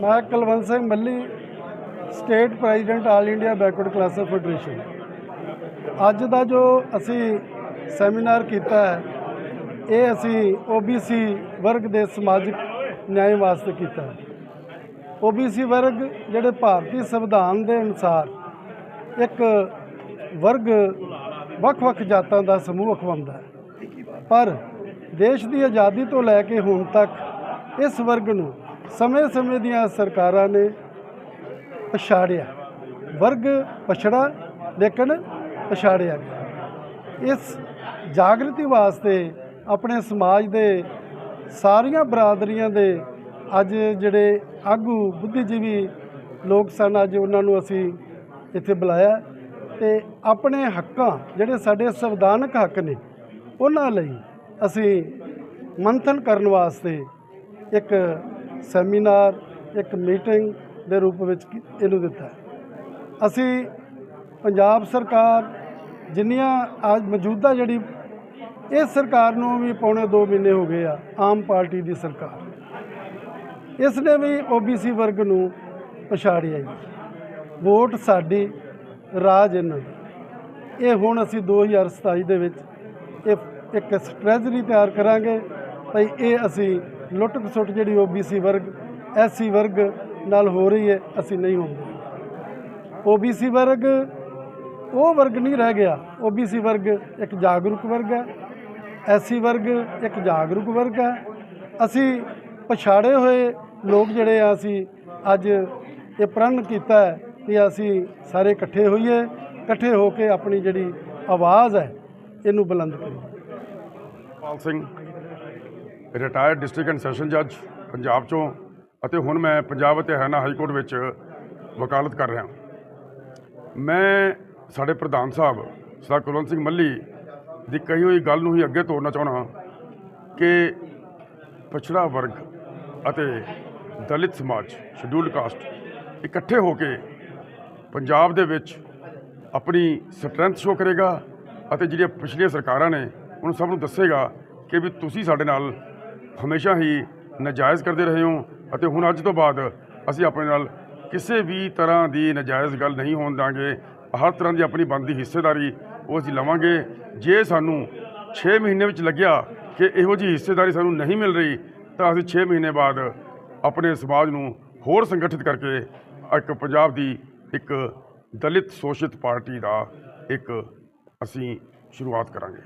ਮੈਂ Kulwant Singh Malli state president all India backward classes federation ਅੱਜ ਦਾ ਜੋ ਅਸੀਂ ਸੈਮੀਨਾਰ ਕੀਤਾ ਹੈ, ਇਹ ਅਸੀਂ OBC ਵਰਗ ਦੇ ਸਮਾਜਿਕ ਨਿਆਂ ਵਾਸਤੇ ਕੀਤਾ ਹੈ। OBC ਵਰਗ ਜਿਹੜੇ ਭਾਰਤੀ ਸੰਵਿਧਾਨ ਦੇ ਅਨੁਸਾਰ ਇੱਕ ਵਰਗ ਵੱਖ-ਵੱਖ ਜਾਤਾਂ ਦਾ ਸਮੂਹ ਅਖਵਾਉਂਦਾ ਹੈ। ਪਰ ਦੇਸ਼ ਦੀ ਆਜ਼ਾਦੀ ਤੋਂ ਲੈ ਕੇ ਹੁਣ ਤੱਕ ਇਸ ਵਰਗ ਨੂੰ ਸਮੇਂ-ਸਮੇਂ ਦੀਆਂ ਸਰਕਾਰਾਂ ਨੇ ਪਛਾੜਿਆ। ਵਰਗ ਪਛੜਾ, ਲੇਕਿਨ ਪਛਾੜਿਆ ਗਿਆ। ਇਸ ਜਾਗਰਤੀ ਵਾਸਤੇ ਆਪਣੇ ਸਮਾਜ ਦੇ ਸਾਰੀਆਂ ਬਰਾਦਰੀਆਂ ਦੇ ਅੱਜ ਜਿਹੜੇ ਆਗੂ ਬੁੱਧੀਜੀਵੀ ਲੋਕ ਸਨ, ਅੱਜ ਉਹਨਾਂ ਨੂੰ ਅਸੀਂ ਇੱਥੇ ਬੁਲਾਇਆ ਤੇ ਆਪਣੇ ਹੱਕਾਂ ਜਿਹੜੇ ਸਾਡੇ ਸੰਵਿਧਾਨਕ ਹੱਕ ਨੇ, ਉਹਨਾਂ ਲਈ ਅਸੀਂ ਮੰਥਨ ਕਰਨ ਵਾਸਤੇ ਇੱਕ ਸੈਮੀਨਾਰ, ਇੱਕ ਮੀਟਿੰਗ ਦੇ ਰੂਪ ਵਿੱਚ ਇਹਨੂੰ ਦਿੱਤਾ। ਅਸੀਂ ਪੰਜਾਬ ਸਰਕਾਰ ਜਿੰਨੀਆਂ ਅੱਜ ਮੌਜੂਦਾ ਜਿਹੜੀ ਇਸ ਸਰਕਾਰ ਨੂੰ ਵੀ ਪੌਣੇ 2 ਮਹੀਨੇ ਹੋ ਗਏ ਆ, ਆਮ ਪਾਰਟੀ ਦੀ ਸਰਕਾਰ। ਇਸ ਨੇ ਵੀ OBC ਵਰਗ ਨੂੰ ਪਛਾੜਿਆ ਜੀ। ਵੋਟ ਸਾਡੀ, ਰਾਜ ਇਹਨਾਂ ਦਾ। ਇਹ ਹੁਣ ਅਸੀਂ 2027 ਦੇ ਵਿੱਚ ਇਹ ਇੱਕ ਸਟ੍ਰੈਟਜੀ ਤਿਆਰ ਕਰਾਂਗੇ, ਭਈ ਇਹ ਅਸੀਂ ਲੁੱਟ ਖਸੁੱਟ ਜਿਹੜੀ OBC ਵਰਗ SC ਵਰਗ ਨਾਲ ਹੋ ਰਹੀ ਹੈ, ਅਸੀਂ ਨਹੀਂ ਹੁੰਦੇ OBC ਵਰਗ, ਉਹ ਵਰਗ ਨਹੀਂ ਰਹਿ ਗਿਆ। OBC ਵਰਗ ਇੱਕ ਜਾਗਰੂਕ ਵਰਗ ਹੈ SC ਵਰਗ ਇੱਕ ਜਾਗਰੂਕ ਵਰਗ ਹੈ। ਅਸੀਂ ਪਛਾੜੇ ਹੋਏ ਲੋਕ ਜਿਹੜੇ ਆ, ਅਸੀਂ ਅੱਜ ਇਹ ਪ੍ਰਣ ਕੀਤਾ ਹੈ ਕਿ ਅਸੀਂ ਸਾਰੇ ਇਕੱਠੇ ਹੋਈਏ, ਇਕੱਠੇ ਹੋ ਕੇ ਆਪਣੀ ਜਿਹੜੀ ਆਵਾਜ਼ ਹੈ, ਇਹਨੂੰ ਬੁਲੰਦ ਕਰੀਏ। Pal Singh retired district and session ਜੱਜ ਪੰਜਾਬ ਚੋਂ ਅਤੇ ਹੁਣ ਮੈਂ ਪੰਜਾਬ ਅਤੇ ਹਰਿਆਣਾ ਹਾਈ ਕੋਰਟ ਵਿੱਚ ਵਕਾਲਤ ਕਰ ਰਿਹਾ ਮੈਂ ਸਾਡੇ ਪ੍ਰਧਾਨ ਸਾਹਿਬ ਸਰਦਾਰ ਕੁਲਵੰਤ ਸਿੰਘ ਮੱਲੀ ਦੀ ਕਹੀ ਹੋਈ ਗੱਲ ਨੂੰ ਹੀ ਅੱਗੇ ਤੋਰਨਾ ਚਾਹਣਾ ਕਿ ਪਛੜਾ ਵਰਗ ਅਤੇ ਦਲਿਤ ਸਮਾਜ ਸ਼ਡਿਊਲਡ ਕਾਸਟ ਇਕੱਠੇ ਹੋ ਕੇ ਪੰਜਾਬ ਦੇ ਵਿੱਚ ਆਪਣੀ ਸਟਰੈਂਥ ਸ਼ੋ ਕਰੇਗਾ ਅਤੇ ਜਿਹੜੀਆਂ ਪਿਛਲੀਆਂ ਸਰਕਾਰਾਂ ਨੇ ਉਹਨੂੰ ਸਭ ਨੂੰ ਦੱਸੇਗਾ ਕਿ ਵੀ ਤੁਸੀਂ ਸਾਡੇ ਨਾਲ ਹਮੇਸ਼ਾ ਹੀ ਨਜਾਇਜ਼ ਕਰਦੇ ਰਹੇ ਹੋ ਅਤੇ ਹੁਣ ਅੱਜ ਤੋਂ ਬਾਅਦ ਅਸੀਂ ਆਪਣੇ ਨਾਲ ਕਿਸੇ ਵੀ ਤਰ੍ਹਾਂ ਦੀ ਨਜਾਇਜ਼ ਗੱਲ ਨਹੀਂ ਹੋਣ ਦਾਂਗੇ। ਹਰ ਤਰ੍ਹਾਂ ਦੀ ਆਪਣੀ ਬਣਦੀ ਹਿੱਸੇਦਾਰੀ ਉਹ ਅਸੀਂ ਲਵਾਂਗੇ। ਜੇ ਸਾਨੂੰ 6 ਮਹੀਨੇ ਵਿੱਚ ਲੱਗਿਆ ਕਿ ਇਹੋ ਜਿਹੀ ਹਿੱਸੇਦਾਰੀ ਸਾਨੂੰ ਨਹੀਂ ਮਿਲ ਰਹੀ, ਤਾਂ ਅਸੀਂ 6 ਮਹੀਨੇ ਬਾਅਦ ਆਪਣੇ ਸਮਾਜ ਨੂੰ ਹੋਰ ਸੰਗਠਿਤ ਕਰਕੇ ਇੱਕ ਪੰਜਾਬ ਦੀ ਇੱਕ ਦਲਿਤ ਸ਼ੋਸ਼ਿਤ ਪਾਰਟੀ ਦਾ ਇੱਕ ਅਸੀਂ ਸ਼ੁਰੂਆਤ ਕਰਾਂਗੇ।